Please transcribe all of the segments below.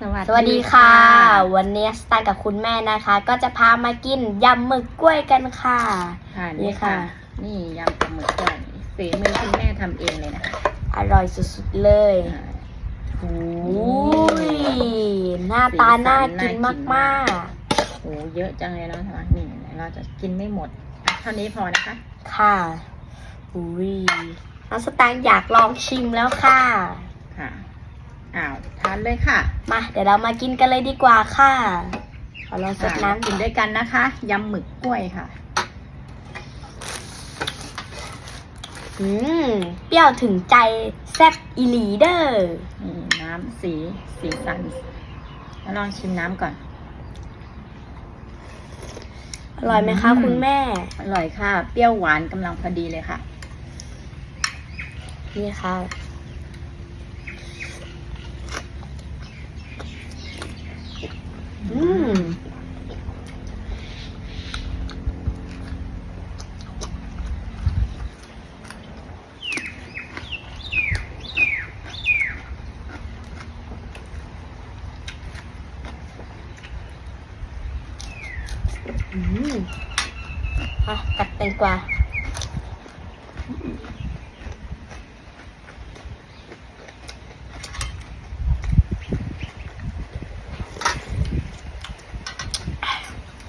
สวัสสวัสดีค่ะ วันนี้สตาร์กับคุณแม่นะคะ ก็จะพามากินยำหมึกกล้วยกันค่ะ ค่ะนี่นี่ค่ะค่ะ นี่ยำปลาหมึกก่อนฝีมือคุณแม่ทำเองเลยนะคะอร่อยสุดๆเลยอ่า โอ้ยหน้าตาน่ากินมากโอ้เยอะจังเลยเนาะใช่ไหมนี่เราจะกินไม่หมดอะเท่านี้พอนะคะๆค่ะอุ้ยน้องสตางค์อยากลองชิมแล้วค่ะ ค่ะ อ้าวทานเลยค่ะมาเดี๋ยวเรามากินกันเลยดีกว่าค่ะขอลองสดอะน้ำกินด้วยกันนะคะยำหมึกกล้วยค่ะ อืมเปรี้ยวถึงใจแซ่บอีหลีเดอร์นี่น้ำสีสีสันแล้วลองชิมน้ำก่อน อร่อยไหมคะอืมคุณแม่ อร่อยค่ะ เปรี้ยวหวานกำลังพอดีเลยค่ะ นี่ค่ะ อืม อืมอะตัดแตงกวา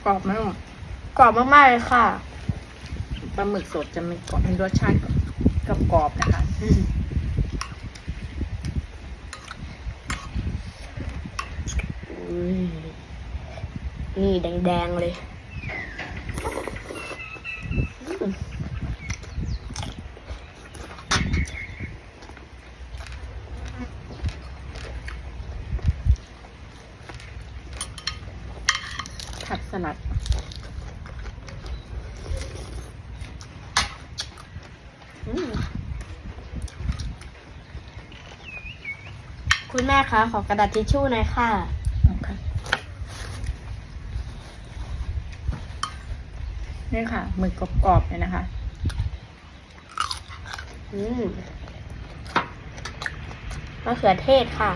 กรอบไหมลูกกรอบมากๆเลยค่ะ ปลาหมึกสดจะมีกรอบมีรสชาติกับกรอบๆนะคะอุ้ยนี่แดงๆเลย ผัดสลัดอืมคุณแม่คะ ขอกระดาษทิชชู่หน่อยค่ะค่ะ นี่ค่ะหมึกกรอบๆเลยนะคะ อืมมะเขือเทศค่ะ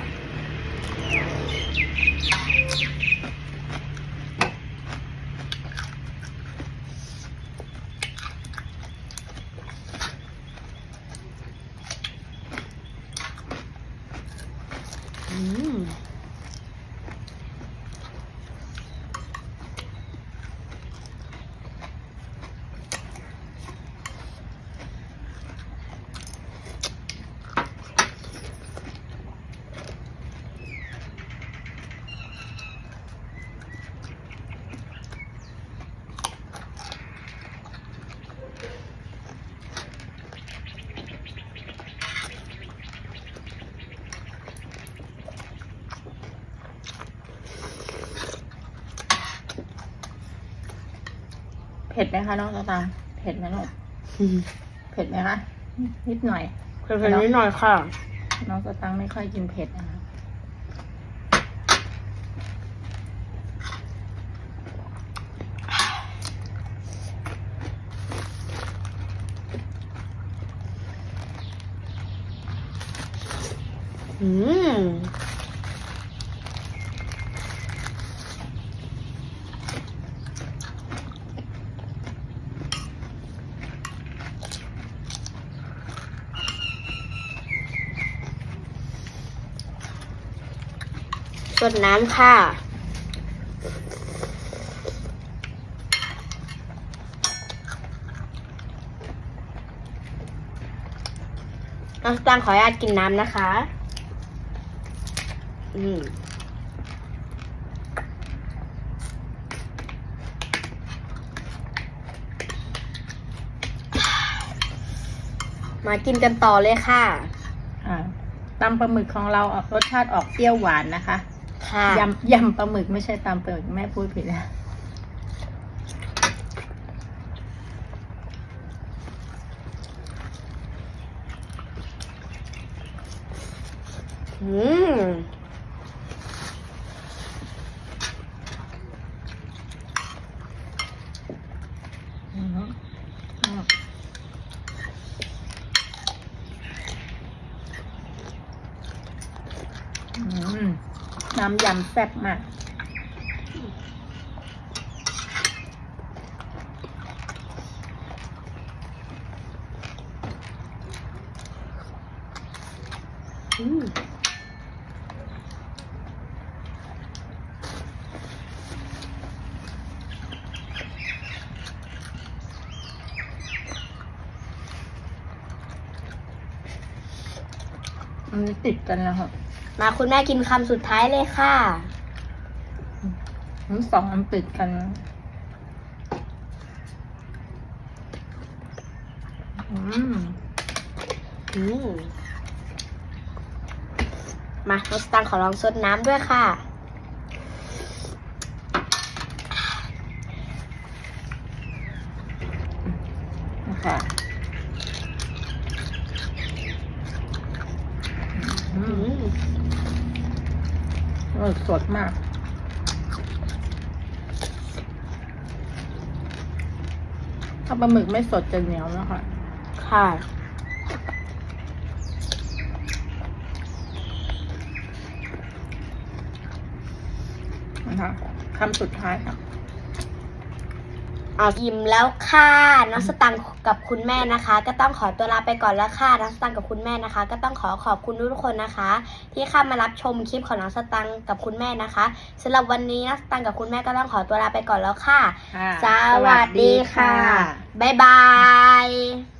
อื เผ็ดไหมคะน้องตาตา เผ็ดไหมลูกเผ็ดไหมคะ นิดหน่อย เผ็ดๆนิดหน่อยค่ะ น้องสตังค์ไม่ค่อยกินเผ็ดนะคะอืม สดน้ำค่ะ น้องตังขออนุญาตกินน้ำนะคะ อืมมากินกันต่อเลยค่ะ อ่าตำปลาหมึกของเราออกรสชาติออกเปรี้ยวหวานนะคะ ค่ะยำยำปลาหมึกไม่ใช่ตำปลาหมึกแม่พูดผิดแล้วอืมอือฮึอืมอืม น้ำยำแซ่บมากอืมอันติดกันแล้วค่ะ มาคุณแม่กินคำสุดท้ายเลยค่ะทั้งสองอันติดกันอืมอืมมาน้องสตังค์ขอลองซดน้ำด้วยค่ะ นะคะอื อื ม ม เออสดมาก ถ้าปลาหมึกไม่สดจะเหนียวแล้วค่ะค่ะ นะคะคำสุดท้ายค่ะ เอาอิ่มแล้วค่ะน้องสตังค์กับคุณแม่นะคะ ก็ต้องขอตัวลาไปก่อนแล้วค่ะน้องสตังค์กับคุณแม่นะคะ ก็ต้องขอขอบคุณทุกๆคนนะคะ ที่เข้ามารับชมคลิปของน้องสตังค์กับคุณแม่นะคะสำหรับวันนี้น้องสตังค์กับคุณแม่ก็ต้องขอตัวลาไปก่อนแล้วค่ะ ค่ะ สวัสดีค่ะ บ๊ายบาย